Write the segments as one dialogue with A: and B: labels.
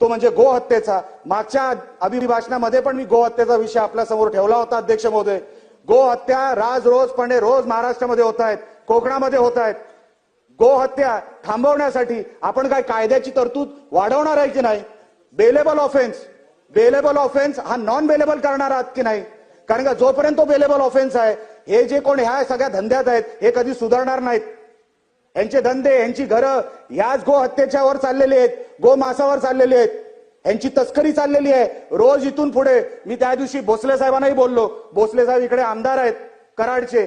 A: तो म्हणजे गोहत्येचा मागच्या अभिभाषणामध्ये पण मी गोहत्येचा विषय आपल्यासमोर ठेवला होता अध्यक्ष महोदय. गोहत्या राज रोजपणे रोज महाराष्ट्रामध्ये होत आहेत कोकणामध्ये होत आहेत. गोहत्या थांबवण्यासाठी आपण काय कायद्याची तरतूद वाढवणार आहे की नाही? बेलेबल ऑफेन्स बेलेबल ऑफेन्स हा नॉन बेलेबल करणार आहात की नाही? कारण का जोपर्यंत तो बेलेबल ऑफेन्स आहे हे जे कोण ह्या सगळ्या धंद्यात आहेत हे कधी सुधारणार नाहीत. यांचे धंदे यांची घरं ह्याच गो हत्येच्यावर चाललेले चाललेली आहेत गो मासावर चाललेली आहेत. यांची तस्करी चाललेली आहे. रोज इथून पुढे मी त्या दिवशी भोसले साहेबांनाही बोललो. भोसले साहेब इकडे आमदार आहेत कराडचे.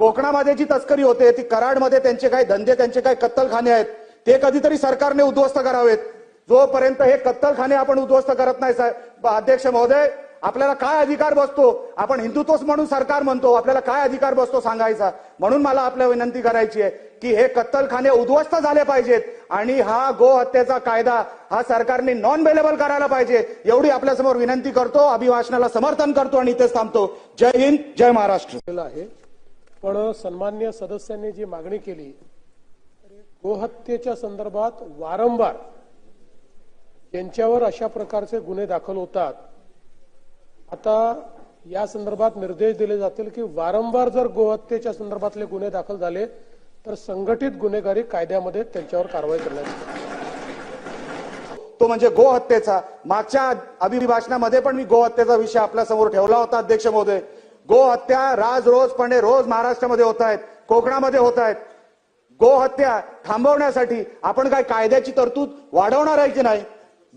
A: कोकणामध्ये जी तस्करी होते ती कराडमध्ये त्यांचे काही धंदे त्यांचे काही कत्तलखाने आहेत. ते कधीतरी सरकारने उद्ध्वस्त करावेत. जोपर्यंत हे कत्तलखाने आपण उद्ध्वस्त करत नाही साहेब अध्यक्ष महोदय आपल्याला काय अधिकार बसतो? आपण हिंदुत्वच म्हणून सरकार म्हणतो. आपल्याला काय अधिकार बसतो सांगायचा? म्हणून मला आपल्या विनंती करायची आहे की हे कत्तलखाने उद्ध्वस्त झाले पाहिजेत आणि हा गो हत्येचा कायदा हा सरकारने नॉन अवेलेबल करायला पाहिजे. एवढी आपल्यासमोर विनंती करतो अभिभाषणाला समर्थन करतो आणि इथेच थांबतो. जय हिंद जय महाराष्ट्र.
B: आहे. पण सन्मान्य सदस्यांनी जी मागणी केली गोहत्येच्या संदर्भात वारंवार यांच्यावर अशा प्रकारचे गुन्हे दाखल होतात. आता या संदर्भात निर्देश दिले जातील की वारंवार जर गोहत्येच्या संदर्भातले गुन्हे दाखल झाले तर संघटित गुन्हेगारी कायद्यामध्ये त्यांच्यावर कारवाई करण्यात
A: तो म्हणजे गोहत्येचा. मागच्या अभिभाषणामध्ये पण मी गोहत्येचा विषय आपल्यासमोर ठेवला होता अध्यक्ष महोदय. गोहत्या राज रोजपणे रोज महाराष्ट्रामध्ये होत आहेत कोकणामध्ये होत आहेत. गोहत्या थांबवण्यासाठी आपण काय कायद्याची तरतूद वाढवणार आहे की नाही?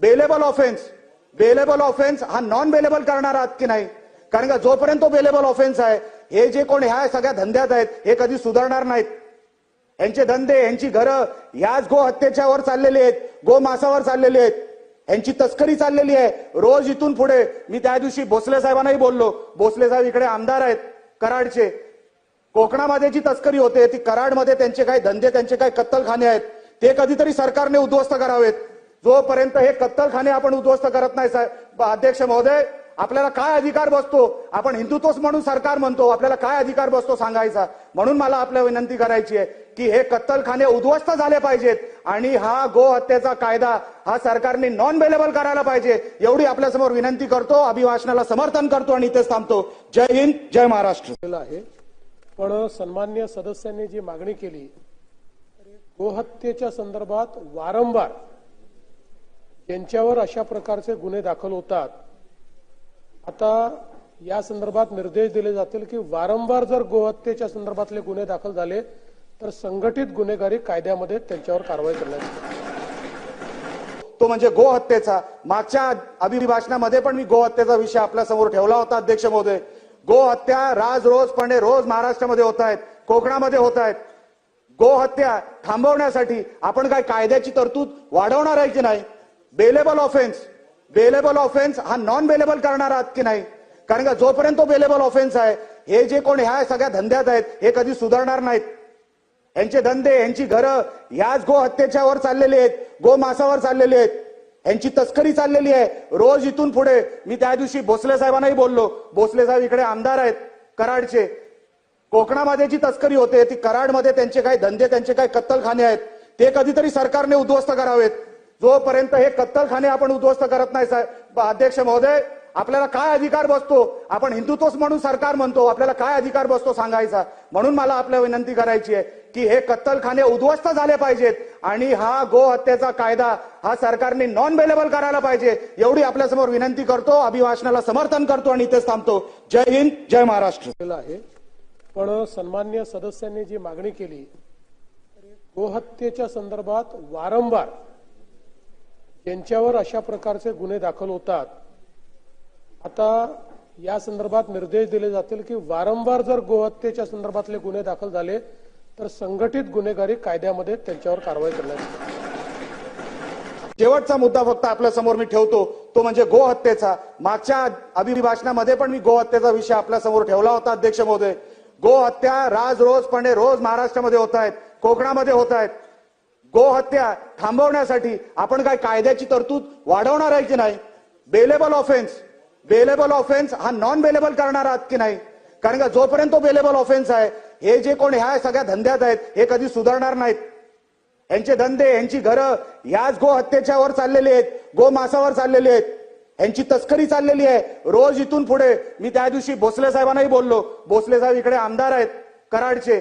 A: बेलेबल ऑफेन्स बेलेबल ऑफेन्स हा नॉन बेलेबल करणार आहात की नाही. कारण का जोपर्यंत तो बेलेबल ऑफेन्स आहे हे जे कोण ह्या सगळ्या धंद्यात आहेत हे कधी सुधारणार नाहीत. यांचे धंदे यांची घरं ह्याच गो हत्येच्यावर चाललेले चाललेली आहेत गो मासावर चाललेली आहेत. यांची तस्करी चाललेली आहे. रोज इथून पुढे मी त्या दिवशी भोसले साहेबांनाही बोललो. भोसले साहेब इकडे आमदार आहेत कराडचे. कोकणामध्ये जी तस्करी होते ती कराडमध्ये त्यांचे काही धंदे त्यांचे काही कत्तलखाने आहेत. ते कधीतरी सरकारने उद्ध्वस्त करावेत. जोपर्यंत हे कत्तलखाने आपण उद्ध्वस्त करत नाही साहेब अध्यक्ष महोदय आपल्याला काय अधिकार बसतो? आपण हिंदुत्वच म्हणून सरकार म्हणतो आपल्याला काय अधिकार बसतो सांगायचा? म्हणून मला आपल्या विनंती करायची आहे की हे कत्तलखाने उद्ध्वस्त झाले पाहिजेत आणि हा गो हत्येचा कायदा हा सरकारने नॉन बेलेबल करायला पाहिजे. एवढी आपल्यासमोर विनंती करतो अभिभाषणाला समर्थन करतो आणि इथेच थांबतो. जय हिंद जय महाराष्ट्र.
B: आहे. पण सन्मान्य सदस्यांनी जी मागणी केली गोहत्येच्या संदर्भात वारंवार यांच्यावर अशा प्रकारचे गुन्हे दाखल होतात. आता या संदर्भात निर्देश दिले जातील की वारंवार जर गोहत्येच्या संदर्भातले गुन्हे दाखल झाले तर संघटित गुन्हेगारी कायद्यामध्ये त्यांच्यावर कारवाई करण्यात
A: तो म्हणजे गोहत्येचा. मागच्या अभिभाषणामध्ये पण मी गोहत्येचा विषय आपल्यासमोर ठेवला होता अध्यक्ष महोदय. गोहत्या राज रोजपणे रोज महाराष्ट्रामध्ये होत आहेत कोकणामध्ये होत आहेत. गोहत्या थांबवण्यासाठी आपण काय कायद्याची तरतूद वाढवणार आहे की नाही? बेलेबल ऑफेन्स बेलेबल ऑफेन्स हा नॉन बेलेबल करणार आहात की नाही? कारण का जोपर्यंत तो बेलेबल ऑफेन्स आहे हे जे कोण ह्या सगळ्या धंद्यात आहेत हे कधी सुधारणार नाहीत. यांचे धंदे यांची घरं ह्याच गो हत्येच्यावर चाललेले चाललेली आहेत गो मासावर चाललेली आहेत. यांची तस्करी चाललेली आहे. रोज इथून पुढे मी त्या दिवशी भोसले साहेबांनाही बोललो. भोसले साहेब इकडे आमदार आहेत कराडचे. कोकणामध्ये जी तस्करी होते ती कराडमध्ये त्यांचे काही धंदे त्यांचे काही कत्तलखाने आहेत. ते कधीतरी सरकारने उद्ध्वस्त करावेत. जोपर्यंत हे कत्तलखाने आपण उद्ध्वस्त करत नाही साहेब अध्यक्ष महोदय आपल्याला काय अधिकार बसतो? आपण हिंदुत्वच म्हणून सरकार म्हणतो. आपल्याला काय अधिकार बसतो सांगायचा? म्हणून मला आपल्या विनंती करायची आहे की हे कत्तलखाने उद्ध्वस्त झाले पाहिजेत आणि हा गो हत्येचा कायदा हा सरकारने नॉन अवेलेबल करायला पाहिजे. एवढी आपल्यासमोर विनंती करतो अभिभाषणाला समर्थन करतो आणि इथेच थांबतो. जय हिंद जय महाराष्ट्र.
B: आहे. पण सन्मान्य सदस्यांनी जी मागणी केली गोहत्येच्या संदर्भात वारंवार यांच्यावर अशा प्रकारचे गुन्हे दाखल होतात. आता या संदर्भात निर्देश दिले जातील की वारंवार जर गोहत्येच्या संदर्भातले गुन्हे दाखल झाले तर संघटित गुन्हेगारी कायद्यामध्ये त्यांच्यावर कारवाई करण्यात
A: शेवटचा मुद्दा फक्त आपल्यासमोर मी ठेवतो तो म्हणजे गोहत्येचा. मागच्या अभिभाषणामध्ये पण मी गोहत्येचा विषय आपल्यासमोर ठेवला होता अध्यक्ष महोदय. गोहत्या राज रोजपणे रोज महाराष्ट्रामध्ये होत आहेत कोकणामध्ये होत आहेत. गोहत्या थांबवण्यासाठी आपण काय कायद्याची तरतूद वाढवणार आहे की नाही? बेलेबल ऑफेन्स बेलेबल ऑफेन्स हा नॉन बेलेबल करणार आहात की नाही? कारण का जोपर्यंत तो बेलेबल ऑफेन्स आहे हे जे कोण ह्या सगळ्या धंद्यात आहेत हे कधी सुधारणार नाहीत. यांचे धंदे यांची घरं ह्याच गो हत्येच्यावर चाललेली आहेत गो मासावर चाललेली आहेत. यांची तस्करी चाललेली आहे. रोज इथून पुढे मी त्या दिवशी भोसले साहेबांनाही बोललो. भोसले साहेब इकडे आमदार आहेत कराडचे.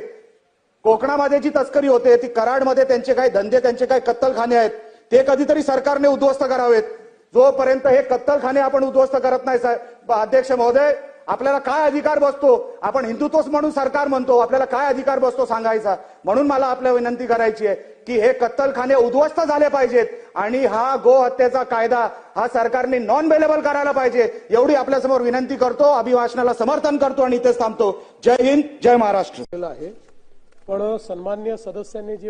A: कोकणामध्ये जी तस्करी होते ती कराडमध्ये त्यांचे काही धंदे त्यांचे काही कत्तलखाने आहेत ते कधीतरी सरकारने उद्ध्वस्त करावेत. जोपर्यंत हे कत्तलखाने आपण उद्ध्वस्त करत नाही साहेब अध्यक्ष महोदय आपल्याला काय अधिकार बसतो? आपण हिंदुत्वच म्हणून सरकार म्हणतो आपल्याला काय अधिकार बसतो सांगायचा? म्हणून मला आपल्या विनंती करायची आहे की हे कत्तलखाने उद्ध्वस्त झाले पाहिजेत आणि हा गो हत्येचा कायदा हा सरकारने नॉन अवेलेबल करायला पाहिजे एवढी आपल्यासमोर विनंती करतो अभिभाषणाला समर्थन करतो आणि इथेच थांबतो. जय हिंद जय महाराष्ट्र.
B: आहे. पण सन्मान्य सदस्यांनी जी